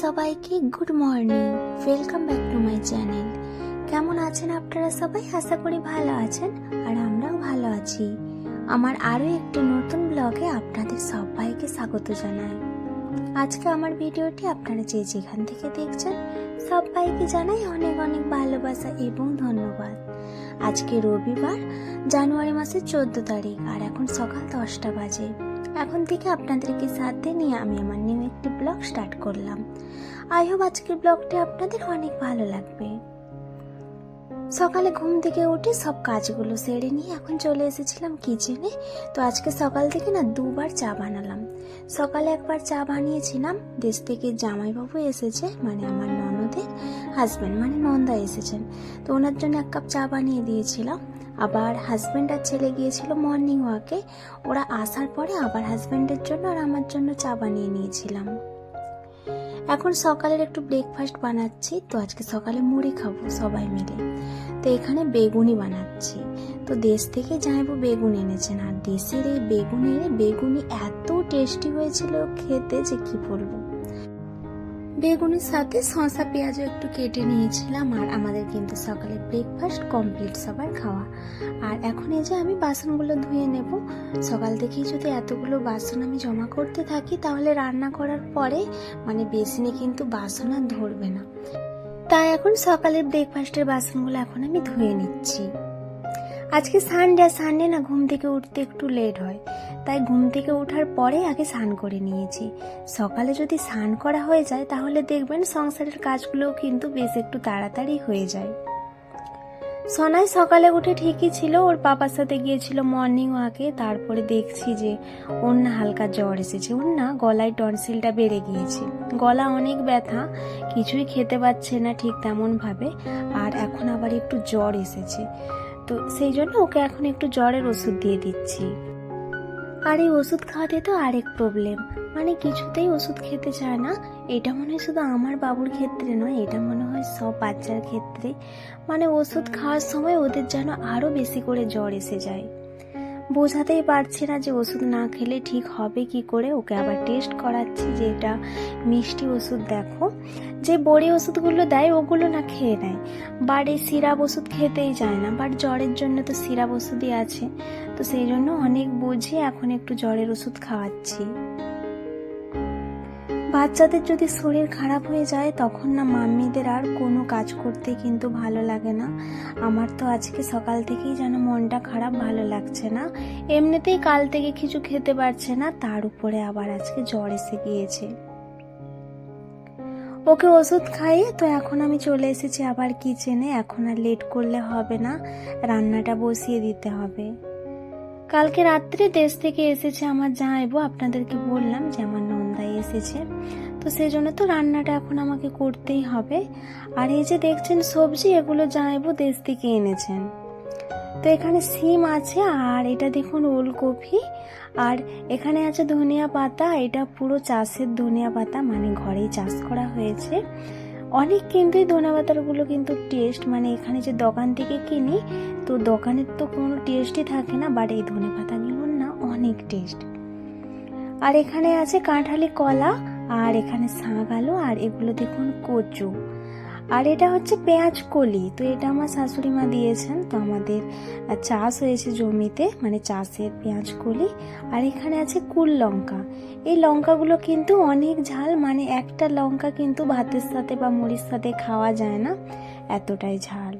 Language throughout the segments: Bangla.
সবাইকে good morning. Welcome back to my channel কেমন আছেন আপনারা সবাই? আশা করি ভালো আছেন আর আমরাও ভালো আছি। আমার আরও একটি নতুন ব্লগে আপনাদের সবাইকে স্বাগত জানাই। আজকে আমার ভিডিওটি আপনারা যে যেখান থেকে দেখছেন, সবাইকে জানাই অনেক অনেক ভালোবাসা এবং ধন্যবাদ। আজকে রবিবার, জানুয়ারি মাসের চোদ্দ তারিখ আর এখন সকাল দশটা বাজে। এখন থেকে আপনাদেরকে সাথে নিয়ে আমি আমার নিউ একটি ব্লগ স্টার্ট করলাম। আই হোপ আজকের ব্লগটি আপনাদের অনেক ভালো লাগবে। সকালে ঘুম থেকে উঠে সব কাজগুলো সেরে নিয়ে এখন চলে এসেছিলাম কিচেনে তো আজকে সকাল থেকে না দুবার চা বানালাম। সকালে একবার চা বানিয়েছিলাম। দেশ থেকে জামাইবাবু এসেছে মানে আমার ননদের হাজব্যান্ড মানে নন্দা এসেছেন। তো ওনার জন্য এক কাপ চা বানিয়ে দিয়েছিলাম। আবার হাজব্যান্ড আর ছেলে গিয়েছিল মর্নিং ওয়াকে ওরা আসার পরে আবার হাজব্যান্ডের জন্য আর আমার জন্য চা বানিয়ে নিয়েছিলাম। এখন সকালের একটু ব্রেকফাস্ট বানাচ্ছি, তো আজকে সকালে মুড়ি খাব সবাই মিলে। তো এখানে বেগুনি বানাচ্ছি। তো দেশ থেকে যাইবো বেগুন এনেছেন, আর দেশের এই বেগুন এনে বেগুনি এত টেস্টি হয়েছিল খেতে যে কি বলব? বেগুনের সাথে শসা, পেঁয়াজও একটু কেটে নিয়েছিলাম আর আমাদের কিন্তু সকালে ব্রেকফাস্ট কমপ্লিট সবার খাওয়া। আর এখন এই যে আমি বাসনগুলো ধুয়ে নেব, সকাল থেকেই যদি এতগুলো বাসন আমি জমা করতে থাকি তাহলে রান্না করার পরে মানে বেসিনে কিন্তু বাসন আর ধরবে না। তাই এখন সকালের ব্রেকফাস্টের বাসনগুলো এখন আমি ধুয়ে নিচ্ছি। আজকে সানডে সানডে না ঘুম থেকে উঠতে একটু লেট হয়। তাই ঘুম থেকে ওঠার পরে আগে স্নান করে নিয়েছি। সকালে যদি স্নান করা হয়ে যায়, তাহলে দেখবেন সংসারের কাজগুলোও কিন্তু বেশ একটু তাড়াতাড়ি হয়ে যায়। সনাই সকালে উঠে ঠিকই ছিল, ওর বাবার সাথে গিয়েছিল মর্নিং ওয়াকে তারপরে দেখছি যে ওর না হালকা জ্বর এসেছে। ওর না গলায় টনসিলটা বেড়ে গিয়েছে। গলা অনেক ব্যথা, কিছুই খেতে পাচ্ছে না ঠিক তেমনভাবে। আর এখন আবার একটু জ্বর এসেছে। তো সেই জন্য ওকে এখন একটু জ্বরের ওষুধ দিয়ে দিচ্ছি। আর এই ওষুধ খাওয়াতে তো আরেক প্রবলেম মানে কিছুতেই ওষুধ খেতে চায় না। এটা মনে হয় শুধু আমার বাবুর ক্ষেত্রে নয়, এটা মনে হয় সব বাচ্চার ক্ষেত্রে। মানে ওষুধ খাওয়ার সময় ওদের যেন আরও বেশি করে জ্বর এসে যায়। বোঝাতেই পারছি না যে ওষুধ না খেলে ঠিক হবে কি করে। ওকে আবার টেস্ট করাচ্ছি যে এটা মিষ্টি ওষুধ দেখো। যে বড়ি ওষুধগুলো দেয়, ওগুলো না খেয়ে নেয়। এই সিরাপ ওষুধ খেতেই যায় না। বাট জ্বরের জন্য তো সিরাপ ওষুধই আছে। তো সেই জন্য অনেক বুঝে এখন একটু জ্বরের ওষুধ খাওয়াচ্ছি। বাচ্চাদের যদি শরীর খারাপ হয়ে যায়, তখন না মাম্মিদের আর কোনো কাজ করতে কিন্তু ভালো লাগে না। আমার তো আজকে সকাল থেকেই যেন মনটা খারাপ, ভালো লাগছে না। এমনিতেই কাল থেকে কিছু খেতে পারছে না, তার উপরে আবার আজকে জ্বর এসে গিয়েছে। ওকে ওষুধ খাইয়ে তো এখন আমি চলে এসেছি আবার কিচেনে, এখন আর লেট করলে হবে না, রান্নাটা বসিয়ে দিতে হবে। কালকে রাত্রে দেশ থেকে এসেছে আমার জামাইবু, আপনাদেরকে বললাম যে আমার নন্দাই এসেছে। তো সেই জন্য তো রান্নাটা এখন আমাকে করতেই হবে। আর এই যে দেখছেন সবজি, এগুলো জামাইবু দেশ থেকে এনেছেন। তো এখানে সিম আছে, আর এটা দেখুন ওলকপি। আর এখানে আছে ধনিয়া পাতা, এটা পুরো চাষের ধনিয়া পাতা মানে ঘরেই চাষ করা হয়েছে। অনেক কিন্তু এই ধনিয়া পাতাগুলো কিন্তু টেস্ট মানে এখানে যে দোকান থেকে কিনি, তো দোকানের তো কোনো টেস্টই থাকে না বাট এই ধনে পাতাগুলোর না অনেক টেস্ট আর এখানে আছে কাঁঠালি কলা, আর এখানে শাক আলু, আর এগুলো দেখুন কচু। আর এটা হচ্ছে পেঁয়াজ কলি। তো এটা আমার শাশুড়ি মা দিয়েছেন। তো আমাদের চাষ হয়েছে জমিতে মানে চাষের পেঁয়াজ কলি। আর এখানে আছে কুল লঙ্কা। এই লঙ্কাগুলো কিন্তু অনেক ঝাল মানে একটা লঙ্কা কিন্তু ভাতের সাথে বা মুড়ির সাথে খাওয়া যায় না। এতটাই ঝাল।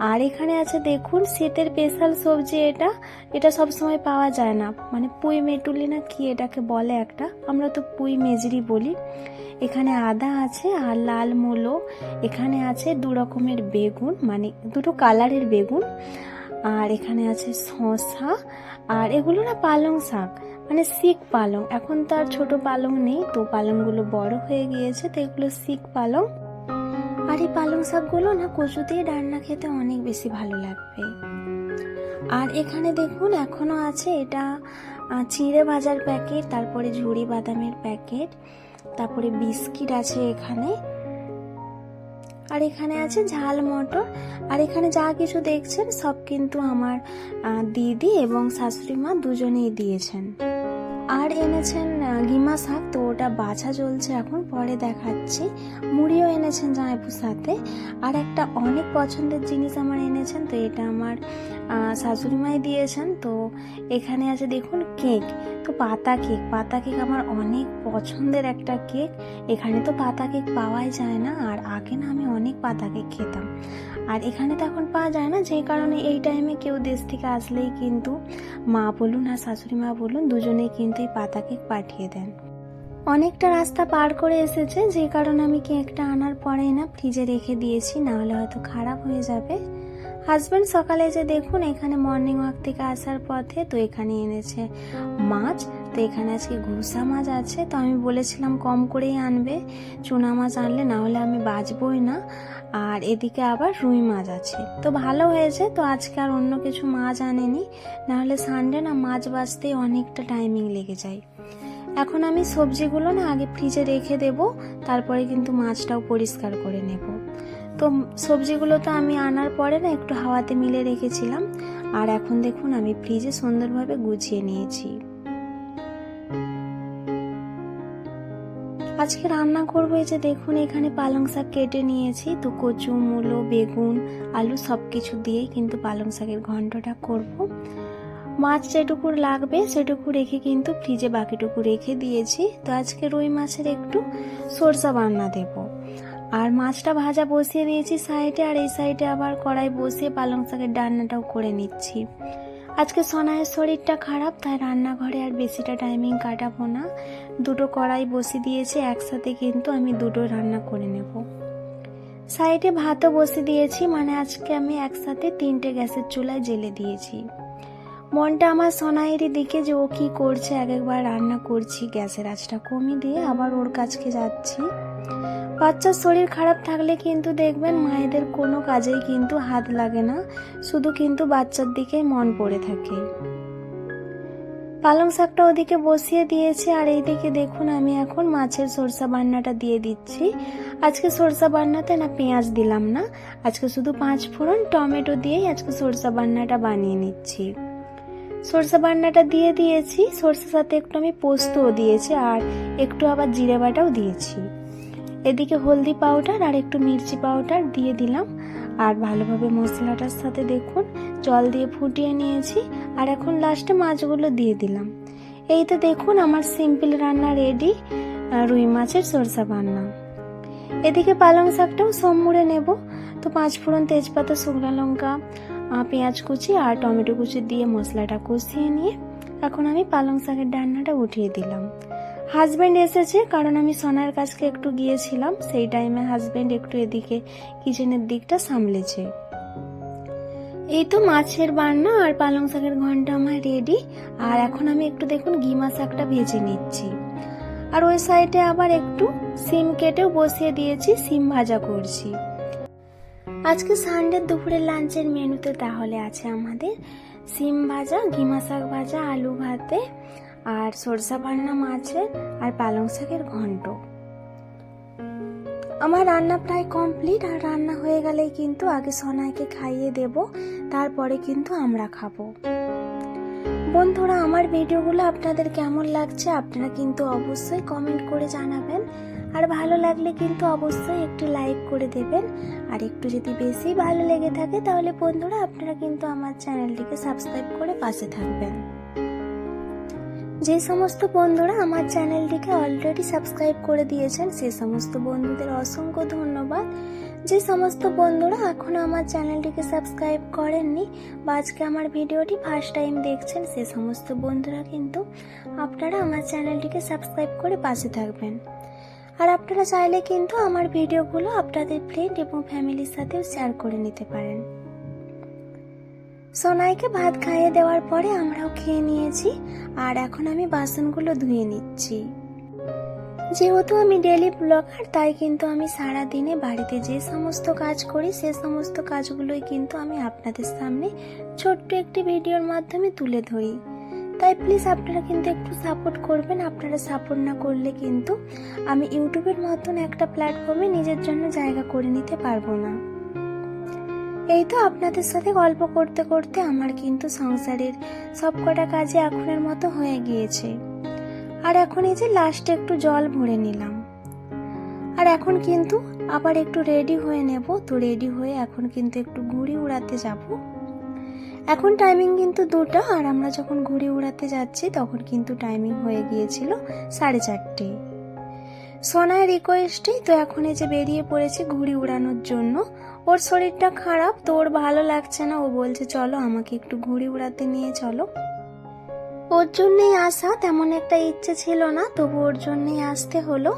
আর এখানে আছে দেখুন শীতের স্পেশাল সবজি এটা। এটা সব সময় পাওয়া যায় না। মানে পুঁই মেটুলি না কি এটাকে বলে একটা? আমরা তো পুঁই মেজরি বলি। এখানে আদা আছে আর লাল মূলো। এখানে আছে দু রকমের বেগুন মানে দুটো কালারের বেগুন। আর এখানে আছে শসা। আর এগুলো না পালং শাক মানে শিক পালং। এখন তো আর ছোট পালং নেই, তো পালংগুলো বড় হয়ে গিয়েছে, তো এগুলো শিক পালং। আর এই পালং শাকগুলো না কচু দিয়ে রান্না খেতে অনেক বেশি ভালো লাগবে। আর এখানে দেখুন, এখনও আছে এটা চিড়ে ভাজার প্যাকেট, তারপরে ঝুড়ি বাদামের প্যাকেট, তারপরে বিস্কিট আছে এখানে। আর এখানে আছে ঝাল মটর। আর এখানে যা কিছু দেখছেন সব কিন্তু আমার দিদি এবং শাশুড়ি মা দুজনেই দিয়েছেন। আর এনেছেন গিমা শাক, তো ওটা বাছা চলছে এখন, পরে দেখাচ্ছি। মুড়িও এনেছেন জামাইপুর সাথে আর একটা অনেক পছন্দের জিনিস আমার এনেছেন, তো এটা আমার শাশুড়ি মাই দিয়েছেন, তো এখানে আছে দেখুন কেক। তো পাতা কেক পাতা কেক আমার অনেক পছন্দের একটা কেক। এখানে তো পাতা কেক পাওয়াই যায় না, আর আগে না আমি অনেক পাতা কেক খেতাম। আর এখানে তো এখন পাওয়া যায় না যেই কারণে এই টাইমে কেউ দেশ থেকে আসলেই কিন্তু মা বলুন আর শাশুড়ি মা বলুন, দুজনেই কিন্তু এই পাতাকে পাঠিয়ে দেন। অনেকটা রাস্তা পার করে এসেছে, যে কারণে আমি কেকটা আনার পরে না ফ্রিজে রেখে দিয়েছি, নাহলে হয়তো খারাপ হয়ে যাবে। হাজব্যান্ড সকালে যে দেখুন, এখানে মর্নিং ওয়াক থেকে আসার পথে তো এখানে এনেছে মাছ তো এখানে আজকে ঘুষা মাছ আছে, তো আমি বলেছিলাম কম করেই আনবে। চুনা মাছ আনলে না হলে আমি বাঁচবই না। আর এদিকে আবার রুই মাছ আছে। তো ভালো হয়েছে, তো আজকে আর অন্য কিছু মাছ আনেনি। নাহলে সানডে না মাছ বাঁচতেই অনেকটা টাইমিং লেগে যায়। এখন আমি সবজিগুলো না আগে ফ্রিজে রেখে দেব, তারপরে কিন্তু মাছটাও পরিষ্কার করে নেব। তো সবজিগুলো তো আমি আনার পরে না একটু হাওয়াতে মিলে রেখেছিলাম। আর এখন দেখুন আমি ফ্রিজে সুন্দরভাবে গুছিয়ে নিয়েছি। আজকে রান্না করব এই যে দেখুন, এখানে পালং শাক কেটে নিয়েছি। তো কচু, মূলো, বেগুন, আলু সব কিছু দিয়েই কিন্তু পালং শাকের ঘন্টটা করব। মাছ যেটুকু লাগবে সেটুকু রেখে কিন্তু ফ্রিজে বাকিটুকু রেখে দিয়েছি। তো আজকে রুই মাছের একটু সরষা বান্না দেব। আর মাছটা ভাজা বসিয়ে দিয়েছি সাইডে, আর এই সাইডে আবার কড়াই বসিয়ে পালং শাকের ডান্নাটাও করে নিচ্ছি। আজকে সোনায়ের শরীরটা খারাপ, তাই রান্নাঘরে আর বেশিটা টাইমিং কাটাবো না। দুটো কড়াই বসিয়ে দিয়েছি, একসাথে কিন্তু আমি দুটো রান্না করে নেব। সাইডে ভাতও বসে দিয়েছি মানে আজকে আমি একসাথে তিনটে গ্যাসের চুলায় জেলে দিয়েছি। মনটা আমার সোনাইয়েরই দিকে যে ও কি করছে, এক একবার রান্না করছি, গ্যাসের আঁচটা কমিয়ে দিয়ে আবার ওর কাছকে যাচ্ছি। বাচ্চার শরীর খারাপ থাকলে কিন্তু দেখবেন মায়েদের কোনো কাজেই কিন্তু হাত লাগে না, শুধু কিন্তু বাচ্চার দিকেই মন পড়ে থাকে। পালং শাকটা ওদিকে বসিয়ে দিয়েছি, আর এইদিকে দেখুন আমি এখন মাছের সরষা বান্নাটা দিয়ে দিচ্ছি। আজকে সরষা বান্নাতে না পেঁয়াজ দিলাম না, আজকে শুধু পাঁচ ফোড়ন, টমেটো দিয়েই আজকে সরষা বান্নাটা বানিয়ে নিচ্ছি। সরষা বান্নাটা দিয়ে দিয়েছি, সরষের সাথে একটু আমি পোস্তও দিয়েছি, আর একটু আবার জিরে বাটাও দিয়েছি। এদিকে হলদি পাউডার আর একটু মির্চি পাউডার দিয়ে দিলাম। আর ভালোভাবে মশলাটার সাথে দেখুন, জল দিয়ে ফুটিয়ে নিয়েছি। আর এখন লাস্টে মাছগুলো দিয়ে দিলাম। এই তো দেখুন আমার সিম্পল রান্না রেডি রুই মাছের সরষা বান্না। এদিকে পালং শাকটাও সব মুড়ে নেব। তো পাঁচ ফোড়ন তেজপাতা, শুকনো লঙ্কা পেঁয়াজ কুচি আর টমেটো কুচি দিয়ে মশলাটা কষিয়ে নিয়ে এখন আমি পালং শাকের ডান্নাটা উঠিয়ে দিলাম। হাজব্যান্ড এসেছে, কারণ আমি সোনার কাছকে একটু গিয়েছিলাম, সেই টাইমে হাজব্যান্ড একটু এদিকে কিচেনের দিকটা সামলেছে। এই তো মাছের বান্না আর পালং শাকের ঘণ্টা আমার রেডি আর এখন আমি একটু দেখুন গিমা শাকটা ভেজে নিচ্ছি। আর ওই সাইডে আবার একটু সিম কেটেও বসিয়ে দিয়েছি, সিম ভাজা করছি। আজকে সানডে দুপুরের লাঞ্চের মেনুতে তাহলে আছে আমাদের সিম ভাজা গিমা শাক ভাজা, আলু ভাতে আর সরষা বান্না মাছের আর পালং শাকের ঘন্ট। আমার রান্না প্রায় কমপ্লিট আর রান্না হয়ে গেলেই কিন্তু আগে সোনাইকে খাইয়ে দেব, তারপরে কিন্তু আমরা খাব। বন্ধুরা, আমার ভিডিওগুলো আপনাদের কেমন লাগছে আপনারা কিন্তু অবশ্যই কমেন্ট করে জানাবেন। আর ভালো লাগলে কিন্তু অবশ্যই একটু লাইক করে দেবেন। আর একটু যদি বেশি ভালো লেগে থাকে তাহলে বন্ধুরা, আপনারা কিন্তু আমার চ্যানেলটিকে সাবস্ক্রাইব করে পাশে থাকবেন। যে সমস্ত বন্ধুরা আমার চ্যানেলটিকে অলরেডি সাবস্ক্রাইব করে দিয়েছেন, সে সমস্ত বন্ধুদের অসংখ্য ধন্যবাদ। যে সমস্ত বন্ধুরা এখনও আমার চ্যানেলটিকে সাবস্ক্রাইব করেননি বা আজকে আমার ভিডিওটি ফার্স্ট টাইম দেখছেন, সে সমস্ত বন্ধুরা কিন্তু আপনারা আমার চ্যানেলটিকে সাবস্ক্রাইব করে পাশে থাকবেন। আর আপনারা চাইলে কিন্তু আমার ভিডিওগুলো আপনাদের ফ্রেন্ড এবং ফ্যামিলির সাথেও শেয়ার করে নিতে পারেন। সোনাইকে ভাত খাইয়ে দেওয়ার পরে আমরাও খেয়ে নিয়েছি, আর এখন আমি বাসনগুলো ধুয়ে নিচ্ছি। যেহেতু আমি ডেলি ব্লগার তাই কিন্তু আমি সারা দিনে বাড়িতে যে সমস্ত কাজ করি, সে সমস্ত কাজগুলোই কিন্তু আমি আপনাদের সামনে ছোট্ট একটি ভিডিওর মাধ্যমে তুলে ধরি। তাই প্লিজ আপনারা কিন্তু একটু সাপোর্ট করবেন, আপনারা সাপোর্ট না করলে কিন্তু আমি ইউটিউবের মতন একটা প্ল্যাটফর্মে নিজের জন্য জায়গা করে নিতে পারব না। এই তো আপনাদের সাথে গল্প করতে করতে আমার কিন্তু সংসারের সবকটা কাজে এখনের মতো হয়ে গিয়েছে। আর এখন এই যে লাস্টে একটু জল ভরে নিলাম। আর এখন কিন্তু আবার একটু রেডি হয়ে নেব, তো রেডি হয়ে এখন কিন্তু একটু ঘুড়ি উড়াতে যাব। এখন টাইমিং কিন্তু দুটো, আর আমরা যখন ঘুড়ি উড়াতে যাচ্ছি তখন কিন্তু টাইমিং হয়ে গিয়েছিল সাড়ে চারটে। সোনার রিকোয়েস্টেই তো এখন এই যে বেরিয়ে পড়েছে ঘুড়ি উড়ানোর জন্য। ওর শরীরটা খারাপ, তো ওর ভালো লাগছে না। ও বলছে, চলো আমাকে একটু ঘুড়ি উড়াতে নিয়ে চলো। ওর জন্যই আসা তেমন একটা ইচ্ছে ছিল না, তবু ওর জন্যেই আসতে হলো।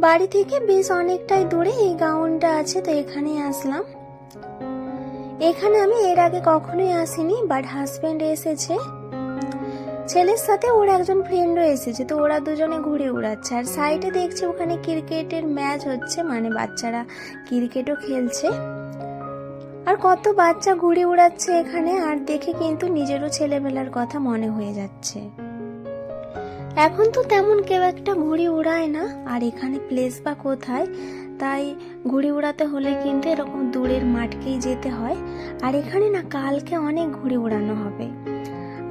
বাড়ি থেকে বেশ অনেকটাই দূরে এই গাউনটা আছে, তো এখানেই আসলাম। এখানে আমি এর আগে কখনোই আসিনি বাট হাজবেন্ড এসেছে। ছেলের সাথে ওর একজন ফ্রেন্ডও এসেছে তো ওরা দুজনে ঘুরে উড়াচ্ছে আর সাইডে দেখছি ওখানে ক্রিকেটের ম্যাচ হচ্ছে মানে বাচ্চারা ক্রিকেটও খেলছে। আর কত বাচ্চা ঘুরে উড়াচ্ছে এখানে, আর দেখে কিন্তু নিজেরও ছেলেবেলার কথা মনে হয়ে যাচ্ছে। এখন তো তেমন কেউ একটা ঘুড়ি উড়ায় না, আর এখানে প্লেস বা কোথায়, তাই ঘুড়ি উড়াতে হলে কিন্তু এরকম দূরের মাঠকেই যেতে হয়। আর এখানে না, কালকে অনেক ঘুড়ি উড়ানো হবে।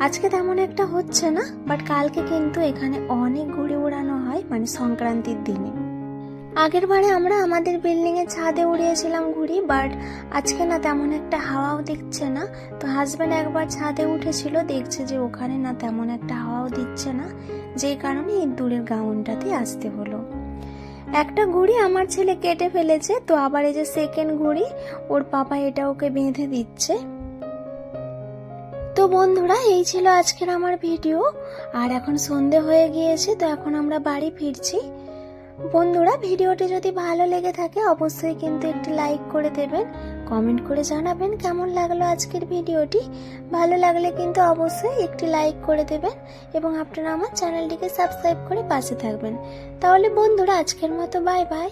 আজকে তেমন একটা হচ্ছে না বাট কালকে কিন্তু এখানে অনেক ঘুড়ি উড়ানো হয় মানে সংক্রান্তির দিনে। আগের বারে আমরা আমাদের বিল্ডিং এর ছাদে উড়িয়েছিলাম ঘুড়ি বাট আজকে না তেমন একটা হাওয়াও দিচ্ছে না। তো হাজব্যান্ড একবার ছাদে উঠেছিল, দেখছে যে ওখানে না তেমন একটা হাওয়াও দিচ্ছে না যে কারণে এই দূরের গাউনটাতে আসতে হলো। একটা ঘুড়ি আমার ছেলে কেটে ফেলেছে, তো আবার এই যে সেকেন্ড ঘুড়ি, ওর পাপা এটা ওকে বেঁধে দিচ্ছে। তো বন্ধুরা, এই ছিল আজকের আমার ভিডিও। আর এখন সন্ধে হয়ে গিয়েছে, তো এখন আমরা বাড়ি ফিরছি। বন্ধুরা, ভিডিওটি যদি ভালো লেগে থাকে, অবশ্যই কিন্তু একটি লাইক করে দেবেন, কমেন্ট করে জানাবেন কেমন লাগল আজকের ভিডিওটি। ভালো লাগলে কিন্তু অবশ্যই একটি লাইক করে দেবেন এবং আপনারা আমার চ্যানেলটিকে সাবস্ক্রাইব করে পাশে থাকবেন। তাহলে বন্ধুরা, আজকের মতো, বাই বাই।